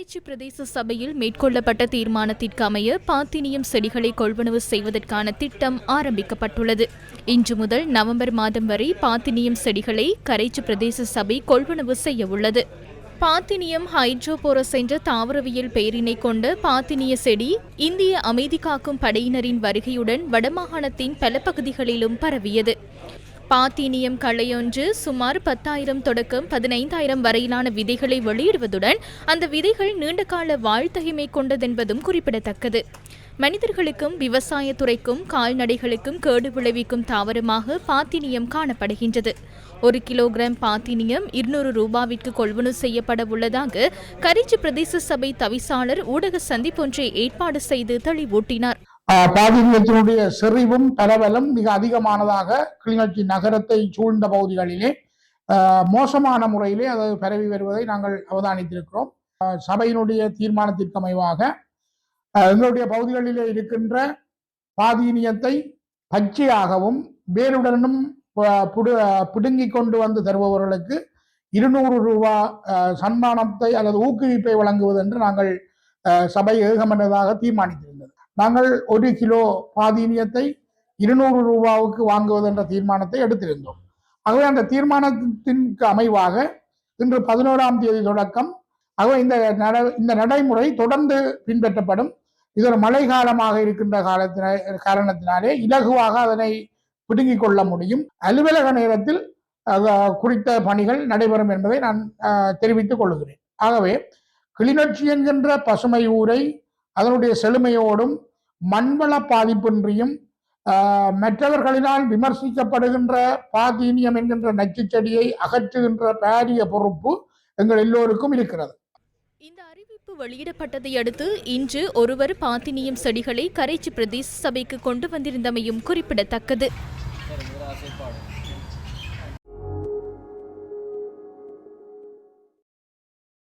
கரைச்சி பிரதேச சபையில் மேற்கொள்ளப்பட்ட தீர்மானத்திற்கு அமைய பாத்தினியம் செடிகளை கொள்வனவு செய்வதற்கான திட்டம் ஆரம்பிக்கப்பட்டுள்ளது. இன்று முதல் நவம்பர் மாதம் வரை பாத்தினியம் செடிகளை கரைச்சி பிரதேச சபை கொள்வனவு செய்ய உள்ளது. பாத்தினியம் ஹைட்ரோபோரஸ் என்ற தாவரவியல் பெயரினை கொண்ட பாத்தினிய செடி இந்திய அமைதி காக்கும் படையினரின் வருகையுடன் வடமாகாணத்தின் பல பகுதிகளிலும் பரவியது. பாத்தீனியம் களையொன்று சுமார் பத்தாயிரம் தொடக்கம் பதினைந்தாயிரம் வரையிலான விதைகளை வெளியிடுவதுடன் அந்த விதைகள் நீண்டகால வாழ்த்தகைமை கொண்டதென்பதும் குறிப்பிடத்தக்கது. மனிதர்களுக்கும் விவசாயத்துறைக்கும் கால்நடைகளுக்கும் கேடு விளைவிக்கும் தாவரமாக பாத்தினியம் காணப்படுகின்றது. ஒரு கிலோகிராம் பாத்தினியம் இருநூறு ரூபாவிற்கு கொள்வனு செய்யப்பட உள்ளதாக கரிச்சி பிரதேச சபை தவிசாளர் ஊடக சந்திப்பொன்றை ஏற்பாடு செய்து தெளிவூட்டினார். பாதிரியத்தினுடைய செறிவும் பரவலும் மிக அதிகமானதாக கிளிநொச்சி நகரத்தை சூழ்ந்த பகுதிகளிலே மோசமான முறையிலே அது பரவி வருவதை நாங்கள் அவதானித்திருக்கிறோம். சபையினுடைய தீர்மானத்திற்கு அமைவாக எங்களுடைய பகுதிகளிலே இருக்கின்ற பாதீனியத்தை பச்சையாகவும் வேறுடனும் புடு பிடுங்கி கொண்டு வந்து தருபவர்களுக்கு இருநூறு ரூபா சன்மானத்தை அல்லது ஊக்குவிப்பை வழங்குவது என்று நாங்கள் சபை ஏகமனதாக தீர்மானித்திருந்தது. நாங்கள் ஒரு கிலோ பாதீனியத்தை இருநூறு ரூபாவுக்கு வாங்குவது என்ற தீர்மானத்தை எடுத்திருந்தோம். ஆகவே அந்த தீர்மானத்திற்கு அமைவாக இன்று பதினோராம் தேதி தொடக்கம். ஆகவே இந்த நட இந்த நடைமுறை தொடர்ந்து பின்பற்றப்படும். இது ஒரு மழை காலமாக இருக்கின்ற காலத்தின காரணத்தினாலே இலகுவாக அதனை பிடுங்கிக் கொள்ள முடியும். அலுவலக நேரத்தில் குறித்த பணிகள் நடைபெறும் என்பதை நான் தெரிவித்துக் கொள்கிறேன். ஆகவே கிளிநொச்சி என்கின்ற பசுமை ஊரை அதனுடைய செழுமையோடும் மண்வள பாதிப்பின்றியும் ஆஹ், மற்றவர்களினால் விமர்சிக்கப்படுகின்ற பாதீனியம் என்கின்ற நச்சு செடியை அகற்றுகின்ற பாரிய பொறுப்பு எங்கள் எல்லோருக்கும் இருக்கிறது. இந்த அறிவிப்பு வெளியிடப்பட்டதை அடுத்து இன்று ஒருவர் பாத்தினியம் செடிகளை கரைச்சி பிரதேச சபைக்கு கொண்டு வந்திருந்தமையும் குறிப்பிடத்தக்கது.